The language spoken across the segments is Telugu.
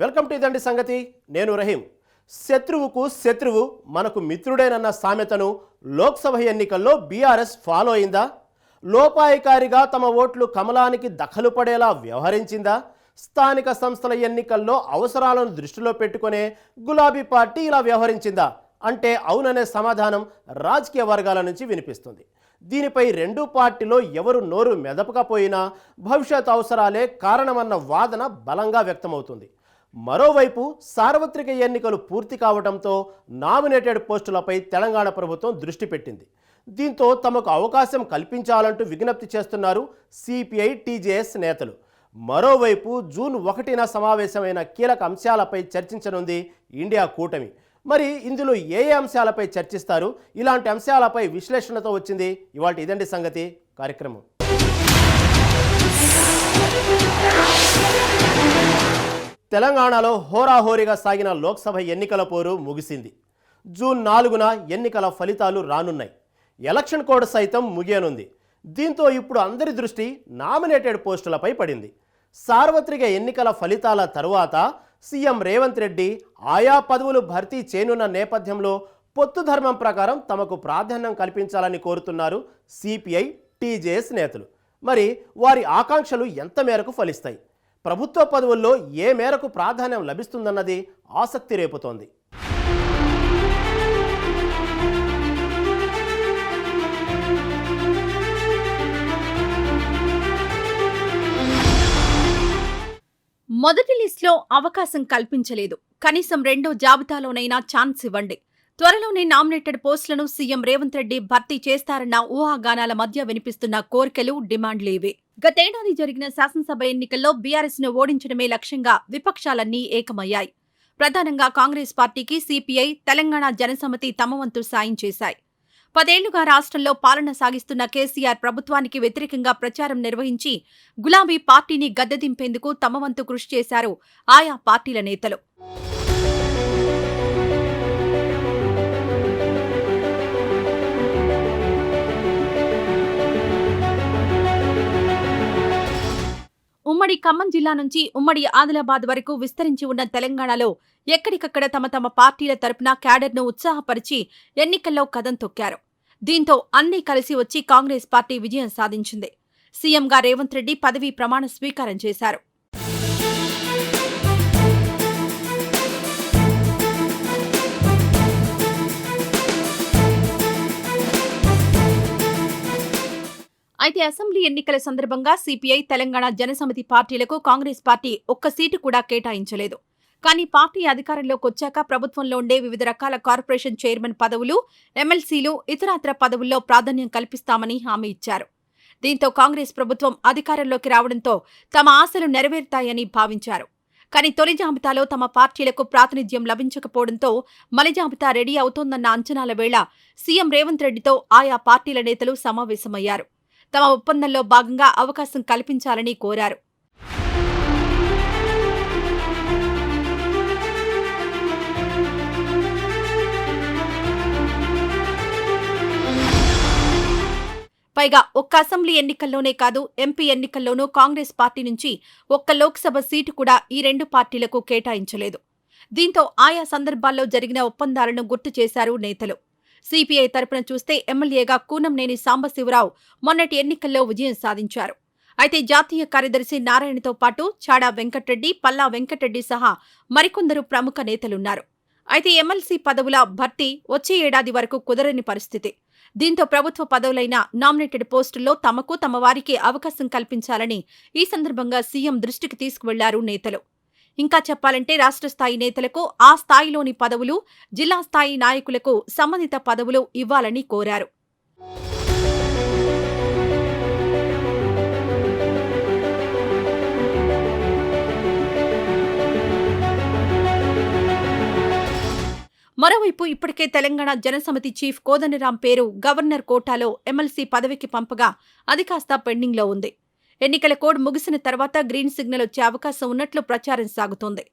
వెల్కమ్ టు ఇదండి సంగతి. నేను రహీం. శత్రువుకు శత్రువు మనకు మిత్రుడేనన్న సామెతను లోక్సభ ఎన్నికల్లో బీఆర్ఎస్ ఫాలో అయిందా? లోపాయికారిగా తమ ఓట్లు కమలానికి దఖలు పడేలా వ్యవహరించిందా? స్థానిక సంస్థల ఎన్నికల్లో అవసరాలను దృష్టిలో పెట్టుకునే గులాబీ పార్టీ ఇలా వ్యవహరించిందా? అంటే అవుననే సమాధానం రాజకీయ వర్గాల నుంచి వినిపిస్తుంది. దీనిపై రెండు పార్టీలో ఎవరు నోరు మెదపకపోయినా భవిష్యత్ అవసరాలే కారణమన్న వాదన బలంగా వ్యక్తమవుతుంది. మరోవైపు సార్వత్రిక ఎన్నికలు పూర్తి కావడంతో నామినేటెడ్ పోస్టులపై తెలంగాణ ప్రభుత్వం దృష్టి పెట్టింది. దీంతో తమకు అవకాశం కల్పించాలంటూ విజ్ఞప్తి చేస్తున్నారు సిపిఐ టీజేఎస్ నేతలు. మరోవైపు జూన్ ఒకటిన సమావేశమైన కీలక అంశాలపై చర్చించనుంది ఇండియా కూటమి. మరి ఇందులో ఏ ఏ అంశాలపై చర్చిస్తారు? ఇలాంటి అంశాలపై విశ్లేషణతో వచ్చింది ఇవాళ ఇదండి సంగతి. కార్యక్రమం. తెలంగాణలో హోరాహోరీగా సాగిన లోక్సభ ఎన్నికల పోరు ముగిసింది. జూన్ నాలుగున ఎన్నికల ఫలితాలు రానున్నాయి. ఎలక్షన్ కోడ్ సైతం ముగియనుంది. దీంతో ఇప్పుడు అందరి దృష్టి నామినేటెడ్ పోస్టులపై పడింది. సార్వత్రిక ఎన్నికల ఫలితాల తరువాత సీఎం రేవంత్ రెడ్డి ఆయా పదవులు భర్తీ చేయనున్న నేపథ్యంలో పొత్తు ధర్మం ప్రకారం తమకు ప్రాధాన్యం కల్పించాలని కోరుతున్నారు సిపిఐ టీజేఎస్ నేతలు. మరి వారి ఆకాంక్షలు ఎంత మేరకు ఫలిస్తాయి? ప్రభుత్వ పదవుల్లో ఏ మేరకు ప్రాధాన్యం లభిస్తుందన్నది ఆసక్తి రేపుతోంది. మొదటి లిస్టులో అవకాశం కల్పించలేదు. కనీసం రెండో జాబితాలోనైనా ఛాన్స్ ఇవ్వండి. త్వరలోనే నామినేటెడ్ పోస్టులను సీఎం రేవంత్ రెడ్డి భర్తీ చేస్తారన్న ఊహాగానాల మధ్య వినిపిస్తున్న కోరికలు డిమాండ్లు ఇవే. గతేడాది జరిగిన శాసనసభ ఎన్నికల్లో బీఆర్ఎస్ను ఓడించడమే లక్ష్యంగా విపక్షాలన్నీ ఏకమయ్యాయి. ప్రధానంగా కాంగ్రెస్ పార్టీకి సిపిఐ తెలంగాణ జనసమితి తమవంతు సాయం చేశాయి. పదేళ్ళుగా రాష్ట్రంలో పాలన సాగిస్తున్న కేసీఆర్ ప్రభుత్వానికి వ్యతిరేకంగా ప్రచారం నిర్వహించి గులాబీ పార్టీని గద్దెదింపేందుకు తమవంతు కృషి చేశారు ఆయా పార్టీల నేతలు. ఉమ్మడి ఖమ్మం జిల్లా నుంచి ఉమ్మడి ఆదిలాబాద్ వరకు విస్తరించి ఉన్న తెలంగాణలో ఎక్కడికక్కడ తమ తమ పార్టీల తరపున క్యాడర్ను ఉత్సాహపరిచి ఎన్నికల్లో కదం తొక్కారు. దీంతో అన్నీ కలిసి వచ్చి కాంగ్రెస్ పార్టీ విజయం సాధించింది. సీఎంగా రేవంత్ రెడ్డి పదవీ ప్రమాణ స్వీకారం చేశారు. అయితే అసెంబ్లీ ఎన్నికల సందర్భంగా సిపిఐ తెలంగాణ జనసమితి పార్టీలకు కాంగ్రెస్ పార్టీ ఒక్క సీటు కూడా కేటాయించలేదు. కానీ పార్టీ అధికారంలోకి వచ్చాక ప్రభుత్వంలో ఉండే వివిధ రకాల కార్పొరేషన్ చైర్మన్ పదవులు ఎమ్మెల్సీలు ఇతరత్ర పదవుల్లో ప్రాధాన్యం కల్పిస్తామని హామీ ఇచ్చారు. దీంతో కాంగ్రెస్ ప్రభుత్వం అధికారంలోకి రావడంతో తమ ఆశలు నెరవేరుతాయని భావించారు. కానీ తొలి జాబితాలో తమ పార్టీలకు ప్రాతినిధ్యం లభించకపోవడంతో మలి జాబితా రెడీ అవుతోందన్న అంచనాల వేళ సీఎం రేవంత్ రెడ్డితో ఆయా పార్టీల నేతలు సమావేశమయ్యారు. తమ ఒప్పందంలో భాగంగా అవకాశం కల్పించాలని కోరారు. పైగా ఒక్క అసెంబ్లీ ఎన్నికల్లోనే కాదు ఎంపీ ఎన్నికల్లోనూ కాంగ్రెస్ పార్టీ నుంచి ఒక్క లోక్సభ సీటు కూడా ఈ రెండు పార్టీలకు కేటాయించలేదు. దీంతో ఆయా సందర్భాల్లో జరిగిన ఒప్పందాలను గుర్తు చేశారు నేతలు. సిపిఐ తరపున చూస్తే ఎమ్మెల్యేగా కూనంనేని సాంబశివరావు మొన్నటి ఎన్నికల్లో విజయం సాధించారు. అయితే జాతీయ కార్యదర్శి నారాయణతో పాటు చాడా వెంకట్రెడ్డి పల్లా వెంకటరెడ్డి సహా మరికొందరు ప్రముఖ నేతలున్నారు. అయితే ఎమ్మెల్సీ పదవుల భర్తీ వచ్చే ఏడాది వరకు కుదరని పరిస్థితి. దీంతో ప్రభుత్వ పదవులైన నామినేటెడ్ పోస్టుల్లో తమకు తమ వారికి అవకాశం కల్పించాలని ఈ సందర్భంగా సీఎం దృష్టికి తీసుకువెళ్ళారు నేతలు. ఇంకా చెప్పాలంటే రాష్ట్ర స్థాయి నేతలకు ఆ స్థాయిలోని పదవులు జిల్లా స్థాయి నాయకులకు సంబంధిత పదవులు ఇవ్వాలని కోరారు. మరోవైపు ఇప్పటికే తెలంగాణ జనసమితి చీఫ్ కోదండరాం పేరు గవర్నర్ కోటాలో ఎమ్మెల్సీ పదవికి పంపగా అది కాస్త పెండింగ్లో ఉంది. ఎన్నికల కోడ్ ముగిసిన తర్వాత గ్రీన్ సిగ్నల్ వచ్చే అవకాశం ఉన్నట్లు ప్రచారం సాగుతోంది.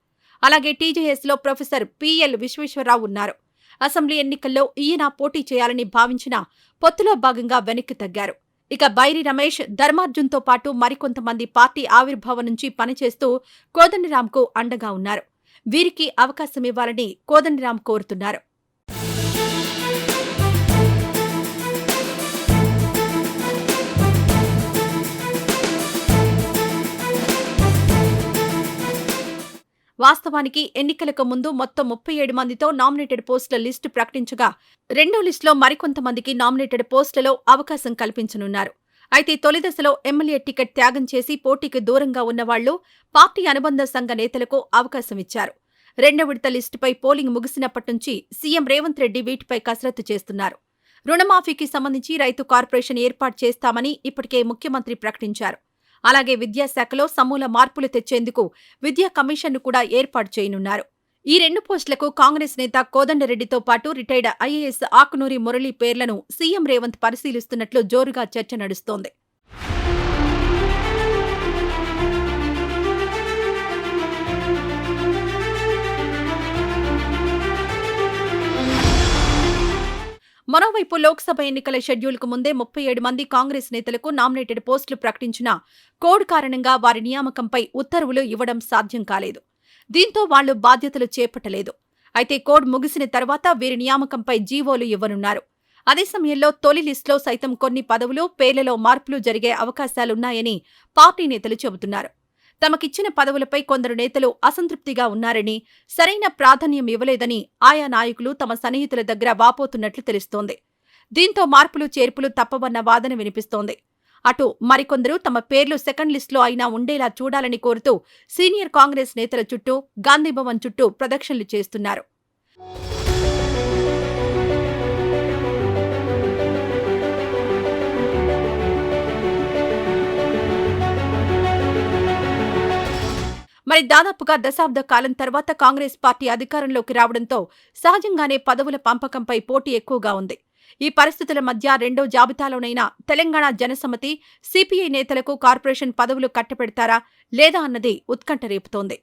అలాగే టీజేఎస్లో ప్రొఫెసర్ పిఎల్ విశ్వేశ్వరరావు ఉన్నారు. అసెంబ్లీ ఎన్నికల్లో ఈయన పోటీ చేయాలని భావించిన పొత్తులో భాగంగా వెనక్కి తగ్గారు. ఇక బైరి రమేష్ ధర్మార్జున్తో పాటు మరికొంతమంది పార్టీ ఆవిర్భావం నుంచి పనిచేస్తూ కోదండిరామ్కు అండగా ఉన్నారు. వీరికి అవకాశం ఇవ్వాలని కోదండిరామ్ కోరుతున్నారు. వాస్తవానికి ఎన్నికలకు ముందు మొత్తం ముప్పై ఏడు మందితో నామినేటెడ్ పోస్టుల లిస్టు ప్రకటించగా రెండో లిస్టులో మరికొంతమందికి నామినేటెడ్ పోస్టులలో అవకాశం కల్పించనున్నారు. అయితే తొలి దశలో ఎమ్మెల్యే టికెట్ త్యాగం చేసి పోటీకి దూరంగా ఉన్నవాళ్ళు పార్టీ అనుబంధ సంఘ నేతలకు అవకాశం ఇచ్చారు. రెండో విడత లిస్టుపై పోలింగ్ ముగిసినప్పటి నుంచి సీఎం రేవంత్ రెడ్డి వీటిపై కసరత్తు చేస్తున్నారు. రుణమాఫీకి సంబంధించి రైతు కార్పొరేషన్ ఏర్పాటు చేస్తామని ఇప్పటికే ముఖ్యమంత్రి ప్రకటించారు. అలాగే విద్యాశాఖలో సమూల మార్పులు తెచ్చేందుకు విద్యా కమిషన్ను కూడా ఏర్పాటు చేయనున్నారు. ఈ రెండు పోస్టులకు కాంగ్రెస్ నేత కోదండరెడ్డితో పాటు రిటైర్డ్ ఐఏఎస్ ఆకునూరి మురళి పేర్లను సీఎం రేవంత్ పరిశీలిస్తున్నట్లు జోరుగా చర్చ నడుస్తోంది. మరోవైపు లోక్సభ ఎన్నికల షెడ్యూల్కు ముందే ముప్పై ఏడు మంది కాంగ్రెస్ నేతలకు నామినేటెడ్ పోస్టులు ప్రకటించిన కోడ్ కారణంగా వారి నియామకంపై ఉత్తర్వులు ఇవ్వడం సాధ్యం కాలేదు. దీంతో వాళ్ళు బాధ్యతలు చేపట్టలేదు. అయితే కోడ్ ముగిసిన తర్వాత వీరి నియామకంపై జీవోలు ఇవ్వనున్నారు. అదే సమయంలో తొలి లిస్టులో సైతం కొన్ని పదవులు పేర్లలో మార్పులు జరిగే అవకాశాలున్నాయని పార్టీ నేతలు చెబుతున్నారు. తమకిచ్చిన పదవులపై కొందరు నేతలు అసంతృప్తిగా ఉన్నారని సరైన ప్రాధాన్యం ఇవ్వలేదని ఆయా నాయకులు తమ సన్నిహితుల దగ్గర వాపోతున్నట్లు తెలుస్తోంది. దీంతో మార్పులు చేర్పులు తప్పవన్న వాదన వినిపిస్తోంది. అటు మరికొందరు తమ పేర్లు సెకండ్ లిస్టులో అయినా ఉండేలా చూడాలని కోరుతూ సీనియర్ కాంగ్రెస్ నేతల చుట్టూ గాంధీభవన్ చుట్టూ ప్రదక్షిణలు చేస్తున్నారు. మరి దాదాపుగా దశాబ్ద కాలం తర్వాత కాంగ్రెస్ పార్టీ అధికారంలోకి రావడంతో సహజంగానే పదవుల పంపకంపై పోటీ ఎక్కువగా ఉంది. ఈ పరిస్థితుల మధ్య రెండో జాబితాలోనైనా Telangana Jana Samithi C P I నేతలకు కార్పొరేషన్ పదవులు కట్టపెడతారా లేదా అన్నది ఉత్కంఠ రేపుతోంది.